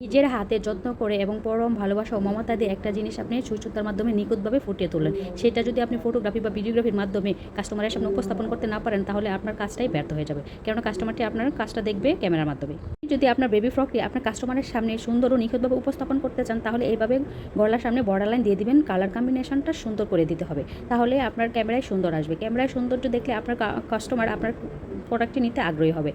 নিজের হাতে যত্ন করে এবং পরম ভালোবাসা ও মমতা দিয়ে একটা জিনিস আপনি সুচতার মাধ্যমে নিখুঁতভাবে ফুটিয়ে তোলেন। সেটা যদি আপনি ফটোগ্রাফি বা ভিডিওগ্রাফির মাধ্যমে কাস্টমারের সামনে উপস্থাপন করতে না পারেন, তাহলে আপনার কাজটাই ব্যর্থ হয়ে যাবে। কেননা কাস্টমারটি আপনার কাজটা দেখবে ক্যামেরার মাধ্যমে। যদি আপনার বেবি ফ্রকটি আপনার কাস্টমারের সামনে সুন্দর ও নিখুঁতভাবে উপস্থাপন করতে চান, তাহলে এইভাবে গলার সামনে বর্ডার লাইন দিয়ে দিবেন। কালার কম্বিনেশনটা সুন্দর করে দিতে হবে। তাহলে আপনার ক্যামেরায় সুন্দর আসবে। ক্যামেরায় সৌন্দর্য দেখলে আপনার কাস্টমার আপনার প্রোডাক্টটি নিতে আগ্রহী হবে।